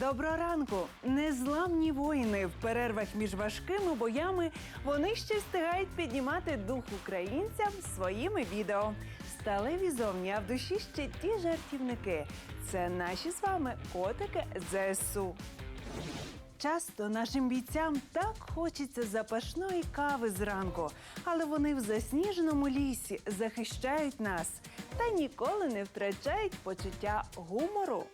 Доброго ранку! Незламні воїни в перервах між важкими боями вони ще встигають піднімати дух українцям своїми відео. Сталеві зовні, а в душі ще ті жартівники. Це наші з вами котики ЗСУ. Часто нашим бійцям так хочеться запашної кави зранку, але вони в засніженому лісі захищають нас та ніколи не втрачають почуття гумору.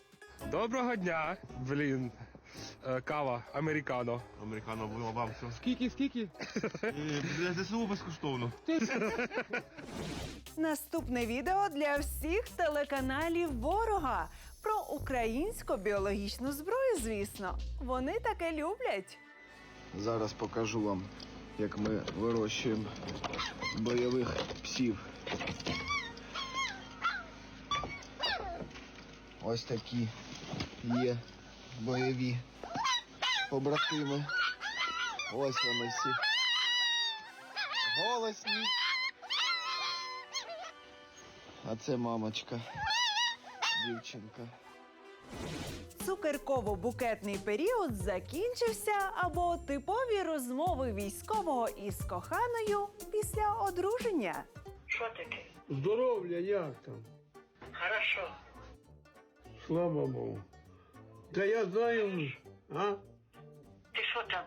Доброго дня, блін. Е, Кава американо. Американо було вам все. Скільки, скільки? Для ЗСУ безкоштовно. Наступне відео для всіх телеканалів ворога про українську біологічну зброю. Звісно, вони таке люблять. Зараз покажу вам, як ми вирощуємо бойових псів. Ось такі є бойові побратими. Ось вони всі. Голосні. А це мамочка, дівчинка. Цукерково-букетний період закінчився або типові розмови військового із коханою після одруження. Що таке? Здоров'я як там? Хорошо. Слава Богу. Та я знаю, а? Ти що там?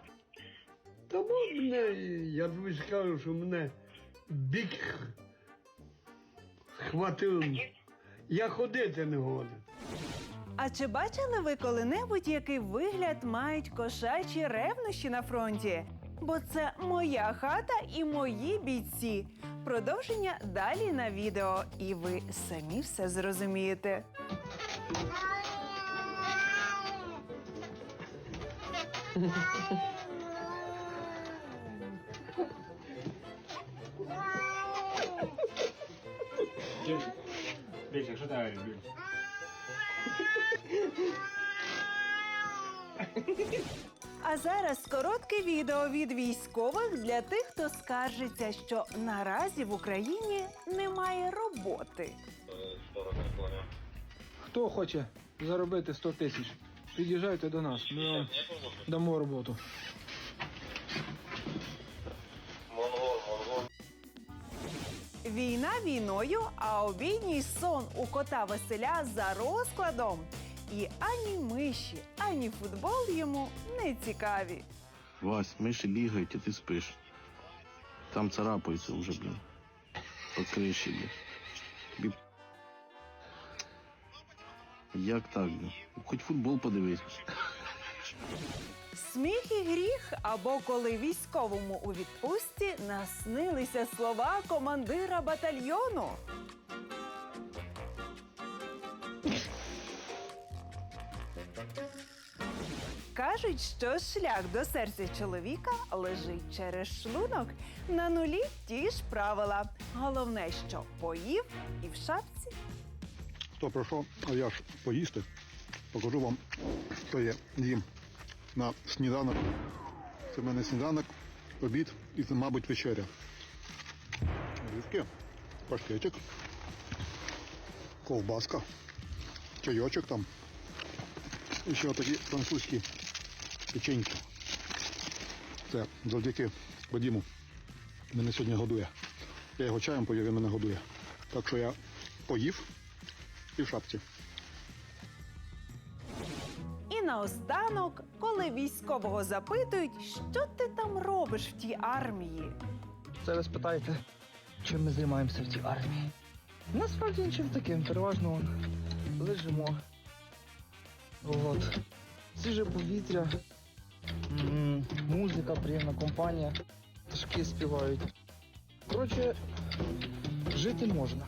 Та бо мене, я тобі скажу, що мене бік схватив. Я ходити не годен. А чи бачили ви коли-небудь, який вигляд мають кошачі ревнощі на фронті? Бо це моя хата і мої бійці. Продовження далі на відео, і ви самі все зрозумієте. Більше, що ти більше? А зараз коротке відео від військових для тих, хто скаржиться, що наразі в Україні немає роботи. Хто хоче заробити 100 тисяч, під'їжджайте до нас, ми вам дамо роботу. Війна війною, а обідній сон у кота Василя за розкладом. І ані миші, ані футбол йому не цікаві. Вась, миші бігають, а ти спиш. Там царапаються вже, блін. По криші, блін. Як так. Хоч футбол подивись. Сміх і гріх, або коли військовому у відпустці наснилися слова командира батальйону. Кажуть, що шлях до серця чоловіка лежить через шлунок. На нулі ті ж правила. Головне, що поїв і в шапці. Хто пройшов, а я ж поїсти, покажу вам, що я їм на сніданок. Це в мене сніданок, обід і це, мабуть, вечеря. Різки, паштетик, ковбаска, чайочок там. І ще такі французькі печеньки. Це завдяки Вадиму. Мене сьогодні годує. Я його чаєм поїв, він мене годує. Так що я поїв і в шапці. І наостанок, коли військового запитують, що ти там робиш в тій армії. Це ви спитаєте, чим ми займаємося в цій армії. Насправді нічим таким, переважно лежимо. От. Свіже повітря, м, музика, приємна компанія, пташки співають. Коротше, жити можна.